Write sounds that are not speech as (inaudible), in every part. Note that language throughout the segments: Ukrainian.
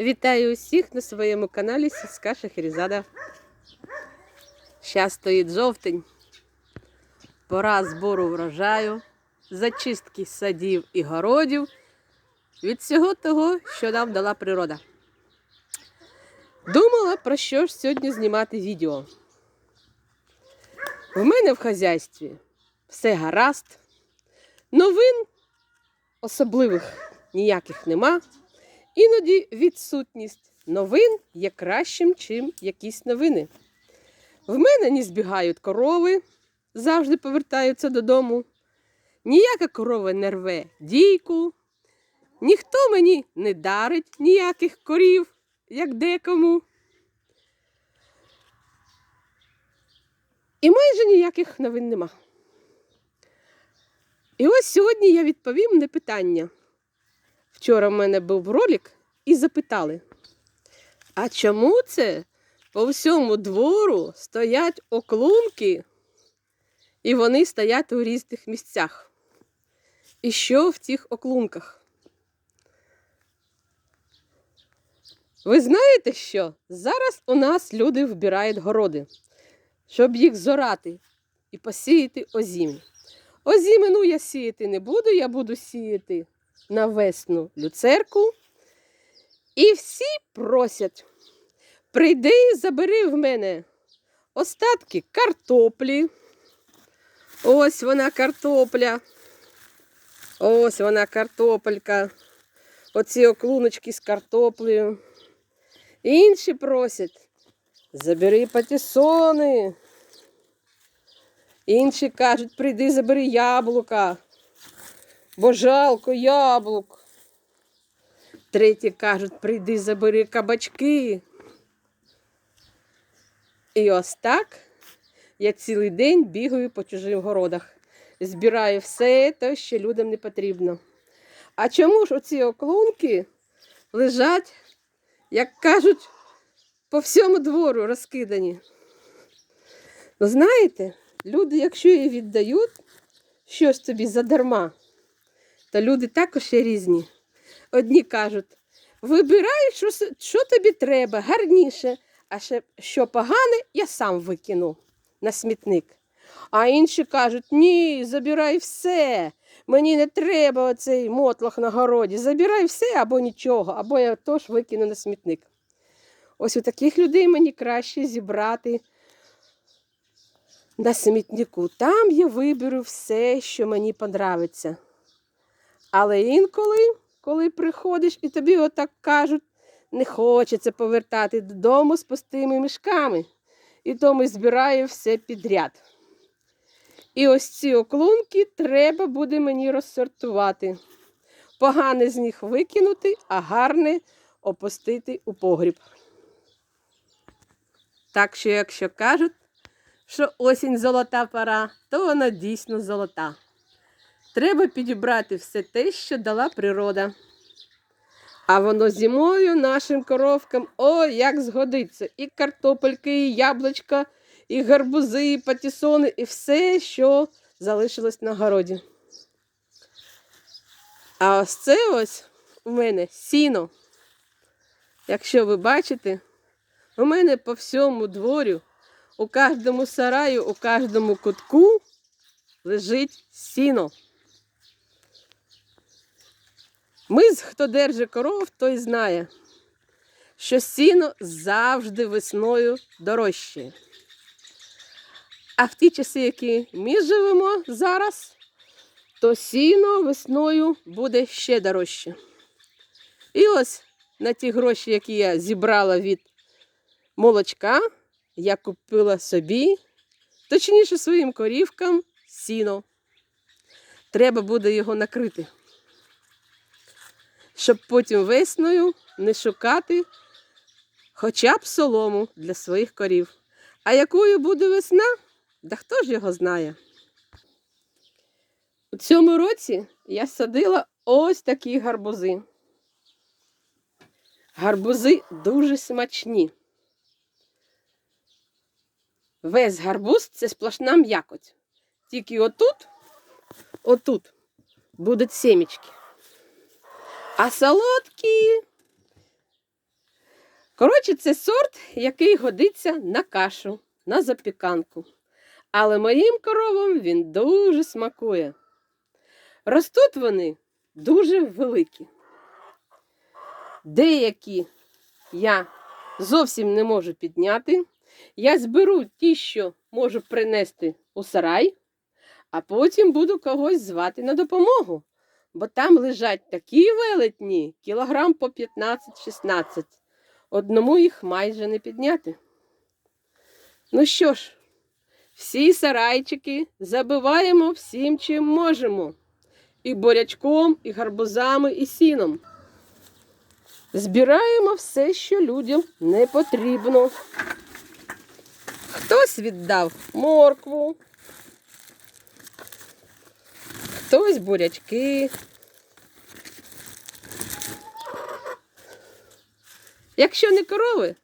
Вітаю усіх на своєму каналі Сільська Шахерезада. Зараз стоїть жовтень. Пора збору врожаю, зачистки садів і городів від всього того, що нам дала природа. Думала, про що ж сьогодні знімати відео. В мене в хазяйстві все гаразд, новин особливих ніяких нема. Іноді відсутність новин є кращим, чим якісь новини. В мене не збігають корови, завжди повертаються додому. Ніяка корова не рве дійку, ніхто мені не дарить ніяких корів, як декому. І майже ніяких новин нема. І ось сьогодні я відповім на питання. Вчора в мене був ролик і запитали, а чому це по всьому двору стоять оклунки, і вони стоять у різних місцях? І що в тих оклунках? Ви знаєте що? Зараз у нас люди вбирають городи, щоб їх зорати і посіяти озімі. Озімину я сіяти не буду, я буду сіяти на весну люцерку. І всі просять, прийди і забери в мене остатки картоплі. Ось вона картопля. Ось вона картопелька. Оці оклуночки з картоплею. Інші просять, забери патісони. Інші кажуть, прийди, забери яблука бо жалко яблук. Треті кажуть, прийди, забери кабачки. І ось так я цілий день бігаю по чужих городах, збираю все те, що людям не потрібно. А чому ж оці оклунки лежать, як кажуть, по всьому двору розкидані? Ну, знаєте, люди, якщо її віддають щось тобі задарма, то люди також є різні. Одні кажуть, вибирай, що, що тобі треба, гарніше, а ще що погане, я сам викину на смітник. А інші кажуть, ні, забирай все. Мені не треба оцей мотлох на городі. Забирай все або нічого, або я теж викину на смітник. Ось у таких людей мені краще зібрати на смітнику. Там я виберу все, що мені подобається. Але інколи, коли приходиш і тобі отак кажуть, не хочеться повертати додому з пустими мішками, і тому збираю все підряд. І ось ці оклунки треба буде мені розсортувати. Погане з них викинути, а гарне опустити у погріб. Так що, якщо кажуть, що осінь золота пора, то вона дійсно золота. Треба підібрати все те, що дала природа. А воно зимою нашим коровкам ой, як згодиться. І картопельки, і яблучка, і гарбузи, і патісони, і все, що залишилось на городі. А ось це ось у мене сіно. Якщо ви бачите, у мене по всьому дворю, у кожному сараю, у кожному кутку лежить сіно. Ми, хто держить коров, той знає, що сіно завжди весною дорожче. А в ті часи, які ми живемо зараз, то сіно весною буде ще дорожче. І ось на ті гроші, які я зібрала від молочка, я купила собі, точніше своїм корівкам, сіно. Треба буде його накрити щоб потім весною не шукати хоча б солому для своїх корів. А якою буде весна, да хто ж його знає? У цьому році я садила ось такі гарбузи. Гарбузи дуже смачні. Весь гарбуз це сплошна м'якоть. Тільки отут, отут будуть семечки. А солодкі Коротше, це сорт, який годиться на кашу, на запіканку. Але моїм коровам він дуже смакує. Ростуть вони дуже великі. Деякі я зовсім не можу підняти. Я зберу ті, що можу принести у сарай, а потім буду когось звати на допомогу. Бо там лежать такі велетні, кілограм по 15-16. Одному їх майже не підняти. Ну що ж, всі сарайчики забиваємо всім, чим можемо. І борячком, і гарбузами, і сіном. Збираємо все, що людям не потрібно. Хтось віддав моркву, хтось бурячки. Якщо не корови,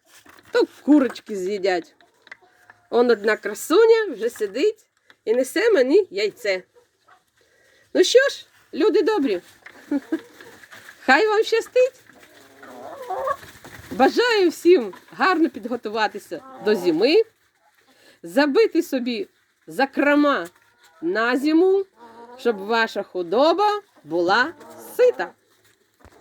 то курочки з'їдять. Он одна красуня вже сидить і несе мені яйце. Ну що ж, люди добрі, (laughs) хай вам щастить. Бажаю всім гарно підготуватися до зими, забити собі закрома на зиму, щоб ваша худоба була сита.